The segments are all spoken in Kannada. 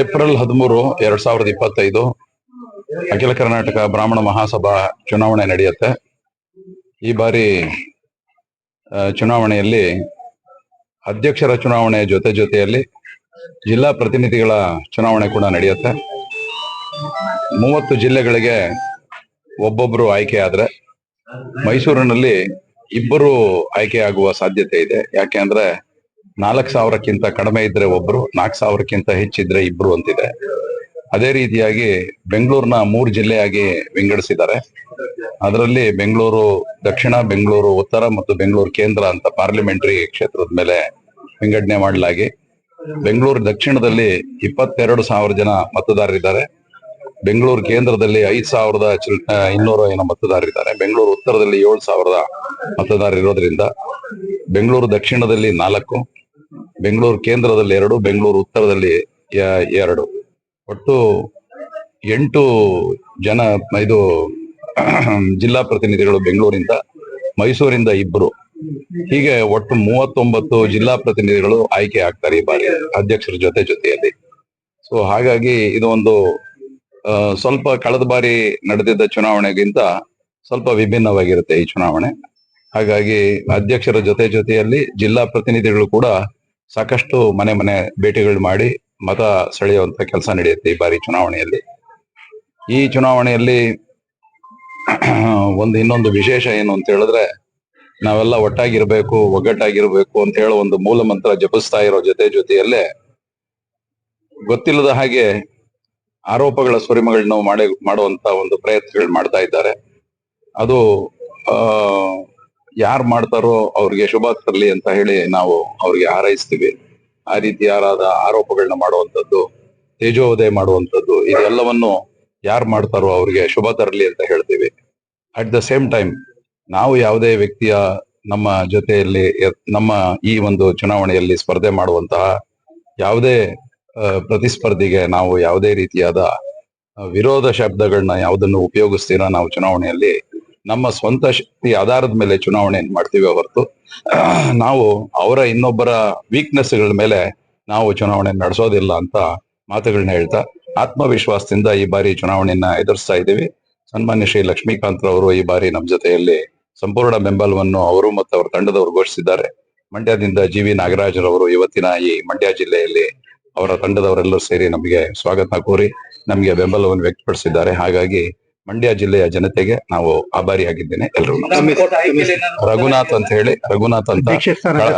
ಏಪ್ರಿಲ್ ಹದಿಮೂರು, ಎರಡ್ ಸಾವಿರದ ಇಪ್ಪತ್ತೈದು, ಅಖಿಲ ಕರ್ನಾಟಕ ಬ್ರಾಹ್ಮಣ ಮಹಾಸಭಾ ಚುನಾವಣೆ ನಡೆಯುತ್ತೆ. ಈ ಬಾರಿ ಚುನಾವಣೆಯಲ್ಲಿ ಅಧ್ಯಕ್ಷರ ಚುನಾವಣೆ ಜೊತೆ ಜೊತೆಯಲ್ಲಿ ಜಿಲ್ಲಾ ಪ್ರತಿನಿಧಿಗಳ ಚುನಾವಣೆ ಕೂಡ ನಡೆಯುತ್ತೆ. ಮೂವತ್ತು ಜಿಲ್ಲೆಗಳಿಗೆ ಒಬ್ಬೊಬ್ರು ಆಯ್ಕೆ ಆದ್ರೆ ಮೈಸೂರಿನಲ್ಲಿ ಇಬ್ಬರು ಆಯ್ಕೆ ಆಗುವ ಸಾಧ್ಯತೆ ಇದೆ. ಯಾಕೆ ಅಂದ್ರೆ ನಾಲ್ಕು ಸಾವಿರಕ್ಕಿಂತ ಕಡಿಮೆ ಇದ್ರೆ ಒಬ್ರು, ನಾಲ್ಕು ಸಾವಿರಕ್ಕಿಂತ ಹೆಚ್ಚಿದ್ರೆ ಇಬ್ರು ಅಂತಿದೆ. ಅದೇ ರೀತಿಯಾಗಿ ಬೆಂಗಳೂರಿನ ಮೂರು ಜಿಲ್ಲೆಯಾಗಿ ವಿಂಗಡಿಸಿದ್ದಾರೆ. ಅದರಲ್ಲಿ ಬೆಂಗಳೂರು, ದಕ್ಷಿಣ ಬೆಂಗಳೂರು, ಉತ್ತರ ಮತ್ತು ಬೆಂಗಳೂರು ಕೇಂದ್ರ ಅಂತ ಪಾರ್ಲಿಮೆಂಟರಿ ಕ್ಷೇತ್ರದ ಮೇಲೆ ವಿಂಗಡಣೆ ಮಾಡಲಾಗಿ, ಬೆಂಗಳೂರು ದಕ್ಷಿಣದಲ್ಲಿ ಇಪ್ಪತ್ತೆರಡು ಸಾವಿರ ಜನ ಮತದಾರರಿದ್ದಾರೆ. ಬೆಂಗಳೂರು ಕೇಂದ್ರದಲ್ಲಿ ಐದು ಸಾವಿರದ ಚಿಲ್ ಇನ್ನೂರ ಮತದಾರರಿದ್ದಾರೆ. ಬೆಂಗಳೂರು ಉತ್ತರದಲ್ಲಿ ಏಳು ಸಾವಿರದ ಮತದಾರರಿರೋದ್ರಿಂದ, ಬೆಂಗಳೂರು ದಕ್ಷಿಣದಲ್ಲಿ ನಾಲ್ಕು ಬೆಂಗಳೂರು ಕೇಂದ್ರದಲ್ಲಿ ಎರಡು, ಬೆಂಗಳೂರು ಉತ್ತರದಲ್ಲಿ ಎರಡು. ಒಟ್ಟು ಎಂಟು ಜನ, ಇದು ಜಿಲ್ಲಾ ಪ್ರತಿನಿಧಿಗಳು ಬೆಂಗಳೂರಿಂದ, ಮೈಸೂರಿಂದ ಇಬ್ರು. ಹೀಗೆ ಒಟ್ಟು ಮೂವತ್ತೊಂಬತ್ತು ಜಿಲ್ಲಾ ಪ್ರತಿನಿಧಿಗಳು ಆಯ್ಕೆ ಆಗ್ತಾರೆ ಈ ಬಾರಿ, ಅಧ್ಯಕ್ಷರ ಜೊತೆ ಜೊತೆಯಲ್ಲಿ. ಸೊ ಹಾಗಾಗಿ ಇದು ಒಂದು ಸ್ವಲ್ಪ ಕಳೆದ ಬಾರಿ ನಡೆದಿದ್ದ ಚುನಾವಣೆಗಿಂತ ಸ್ವಲ್ಪ ವಿಭಿನ್ನವಾಗಿರುತ್ತೆ ಈ ಚುನಾವಣೆ. ಹಾಗಾಗಿ ಅಧ್ಯಕ್ಷರ ಜೊತೆ ಜೊತೆಯಲ್ಲಿ ಜಿಲ್ಲಾ ಪ್ರತಿನಿಧಿಗಳು ಕೂಡ ಸಾಕಷ್ಟು ಮನೆ ಮನೆ ಭೇಟಿಗಳು ಮಾಡಿ ಮತ ಸೆಳೆಯುವಂತ ಕೆಲಸ ನಡೆಯುತ್ತೆ ಈ ಬಾರಿ ಚುನಾವಣೆಯಲ್ಲಿ. ಈ ಚುನಾವಣೆಯಲ್ಲಿ ಒಂದು ಇನ್ನೊಂದು ವಿಶೇಷ ಏನು ಅಂತ ಹೇಳಿದ್ರೆ ನಾವೆಲ್ಲ ಒಟ್ಟಾಗಿರ್ಬೇಕು, ಒಗ್ಗಟ್ಟಾಗಿರ್ಬೇಕು ಅಂತ ಹೇಳೋ ಒಂದು ಮೂಲ ಮಂತ್ರ ಜಪಿಸ್ತಾ ಇರೋ ಜೊತೆ ಜೊತೆಯಲ್ಲೇ ಗೊತ್ತಿಲ್ಲದ ಹಾಗೆ ಆರೋಪಗಳ ಸ್ವರಿಮಗಳನ್ನ ಮಾಡಿ, ಮಾಡುವಂತ ಒಂದು ಪ್ರಯತ್ನಗಳು ಮಾಡ್ತಾ ಇದ್ದಾರೆ. ಅದು ಯಾರು ಮಾಡ್ತಾರೋ ಅವ್ರಿಗೆ ಶುಭ ತರಲಿ ಅಂತ ಹೇಳಿ ನಾವು ಅವ್ರಿಗೆ ಹಾರೈಸ್ತೀವಿ. ಆ ರೀತಿ ಯಾರಾದ ಆರೋಪಗಳನ್ನ ಮಾಡುವಂತದ್ದು ತೇಜೋದಯ ಮಾಡುವಂತದ್ದು ಇದೆಲ್ಲವನ್ನು ಯಾರು ಮಾಡ್ತಾರೋ ಅವ್ರಿಗೆ ಶುಭ ತರಲಿ ಅಂತ ಹೇಳ್ತೀವಿ. ಅಟ್ ದ ಸೇಮ್ ಟೈಮ್ ನಾವು ಯಾವುದೇ ವ್ಯಕ್ತಿಯ ನಮ್ಮ ಜೊತೆಯಲ್ಲಿ ನಮ್ಮ ಈ ಒಂದು ಚುನಾವಣೆಯಲ್ಲಿ ಸ್ಪರ್ಧೆ ಮಾಡುವಂತಹ ಯಾವುದೇ ಪ್ರತಿಸ್ಪರ್ಧಿಗೆ ನಾವು ಯಾವುದೇ ರೀತಿಯಾದ ವಿರೋಧ ಶಬ್ದಗಳನ್ನ ಯಾವುದನ್ನು ಉಪಯೋಗಿಸ್ತೀರಾ ನಾವು ಚುನಾವಣೆಯಲ್ಲಿ ನಮ್ಮ ಸ್ವಂತ ಶಕ್ತಿ ಆಧಾರದ ಮೇಲೆ ಚುನಾವಣೆಯನ್ನು ಮಾಡ್ತೀವಿ ಹೊರತು ನಾವು ಅವರ ಇನ್ನೊಬ್ಬರ ವೀಕ್ನೆಸ್ಗಳ ಮೇಲೆ ನಾವು ಚುನಾವಣೆ ನಡೆಸೋದಿಲ್ಲ ಅಂತ ಮಾತುಗಳನ್ನ ಹೇಳ್ತಾ, ಆತ್ಮವಿಶ್ವಾಸದಿಂದ ಈ ಬಾರಿ ಚುನಾವಣೆಯನ್ನ ಎದುರಿಸ್ತಾ ಇದ್ದೀವಿ. ಸನ್ಮಾನ್ಯ ಶ್ರೀ ಲಕ್ಷ್ಮೀಕಾಂತ್ ಅವರು ಈ ಬಾರಿ ನಮ್ಮ ಜೊತೆಯಲ್ಲಿ ಸಂಪೂರ್ಣ ಬೆಂಬಲವನ್ನು ಅವರು ಮತ್ತು ಅವರ ತಂಡದವರು ಘೋಷಿಸಿದ್ದಾರೆ. ಮಂಡ್ಯದಿಂದ ಜಿ ವಿ ನಾಗರಾಜರವರು ಇವತ್ತಿನ ಈ ಮಂಡ್ಯ ಜಿಲ್ಲೆಯಲ್ಲಿ ಅವರ ತಂಡದವರೆಲ್ಲರೂ ಸೇರಿ ನಮಗೆ ಸ್ವಾಗತ ಕೋರಿ ನಮಗೆ ಬೆಂಬಲವನ್ನು ವ್ಯಕ್ತಪಡಿಸಿದ್ದಾರೆ. ಹಾಗಾಗಿ ಮಂಡ್ಯ ಜಿಲ್ಲೆಯ ಜನತೆಗೆ ನಾವು ಆಭಾರಿಯಾಗಿದ್ದೇನೆ ಎಲ್ಲರೂ ರಘುನಾಥ್ ಅಂತ ಹೇಳಿ ರಘುನಾಥ್ ಅಂತ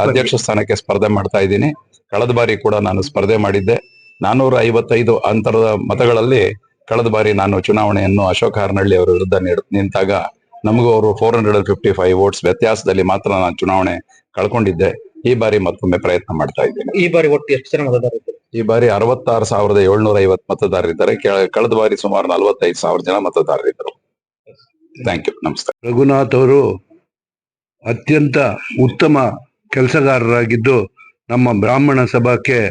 ಅಧ್ಯಕ್ಷ ಸ್ಥಾನಕ್ಕೆ ಸ್ಪರ್ಧೆ. ಮಾಡ್ತಾ ಇದ್ದೀನಿ. ಕಳೆದ ಬಾರಿ ಕೂಡ ನಾನು ಸ್ಪರ್ಧೆ ಮಾಡಿದ್ದೆ. ನಾನೂರ ಐವತ್ತೈದು ಅಂತರದ ಮತಗಳಲ್ಲಿ ಕಳೆದ ಬಾರಿ ನಾನು ಚುನಾವಣೆಯನ್ನು ಅಶೋಕ್ ಹಾರ್ನಳ್ಳಿ ಅವರ ವಿರುದ್ಧ ನಿಂತಾಗ ನಮಗೂ ಅವರು four hundred and fifty five votes ವ್ಯತ್ಯಾಸದಲ್ಲಿ ಮಾತ್ರ ನಾನು ಚುನಾವಣೆ ಕಳ್ಕೊಂಡಿದ್ದೆ. ಈ ಬಾರಿ ಮತ್ತೊಮ್ಮೆ ಪ್ರಯತ್ನ ಮಾಡ್ತಾ ಇದ್ದೇನೆ. ಈ ಬಾರಿ ಒಟ್ಟು ಎಷ್ಟು ಜನ ಮತದಾರರು ಈ ಬಾರಿ ಅರವತ್ತಾರು ಸಾವಿರದ ಏಳ್ನೂರ ಐವತ್ತು ಮತದಾರರಿದ್ದಾರೆ. ಕೆಳ- ಕಳೆದ ಬಾರಿ ಸುಮಾರು ನಲವತ್ತೈದು ಸಾವಿರ ಜನ ಮತದಾರರಿದ್ದರು. ಥ್ಯಾಂಕ್ ಯು ನಮಸ್ತೆ. ರಘುನಾಥ್ ಅವರು ಅತ್ಯಂತ ಉತ್ತಮ ಕೆಲಸಗಾರರಾಗಿದ್ದು ನಮ್ಮ ಬ್ರಾಹ್ಮಣ ಸಭಾಕ್ಕೆ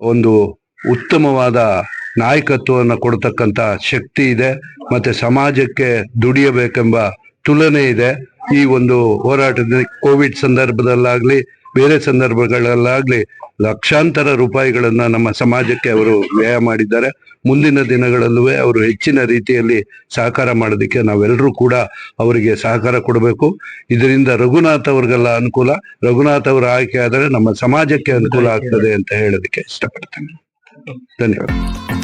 ಒಂದು ಉತ್ತಮವಾದ ನಾಯಕತ್ವವನ್ನು ಕೊಡ್ತಕ್ಕಂಥ ಶಕ್ತಿ ಇದೆ. ಮತ್ತೆ ಸಮಾಜಕ್ಕೆ ದುಡಿಯಬೇಕೆಂಬ ತುಲನೆ ಇದೆ. ಈ ಒಂದು ಹೋರಾಟದ ಕೋವಿಡ್ ಸಂದರ್ಭದಲ್ಲಾಗ್ಲಿ ಬೇರೆ ಸಂದರ್ಭಗಳಲ್ಲಾಗ್ಲಿ ಲಕ್ಷಾಂತರ ರೂಪಾಯಿಗಳನ್ನ ನಮ್ಮ ಸಮಾಜಕ್ಕೆ ಅವರು ವ್ಯಯ ಮಾಡಿದ್ದಾರೆ. ಮುಂದಿನ ದಿನಗಳಲ್ಲೂ ಅವರು ಹೆಚ್ಚಿನ ರೀತಿಯಲ್ಲಿ ಸಹಕಾರ ಮಾಡೋದಕ್ಕೆ ನಾವೆಲ್ಲರೂ ಕೂಡ ಅವರಿಗೆ ಸಹಕಾರ ಕೊಡಬೇಕು. ಇದರಿಂದ ರಘುನಾಥ್ ಅವ್ರಿಗೆಲ್ಲ ಅನುಕೂಲ. ರಘುನಾಥ್ ಅವರ ಆಯ್ಕೆ ಆದರೆ ನಮ್ಮ ಸಮಾಜಕ್ಕೆ ಅನುಕೂಲ ಆಗ್ತದೆ ಅಂತ ಹೇಳೋದಕ್ಕೆ ಇಷ್ಟಪಡ್ತೇನೆ. ಧನ್ಯವಾದ.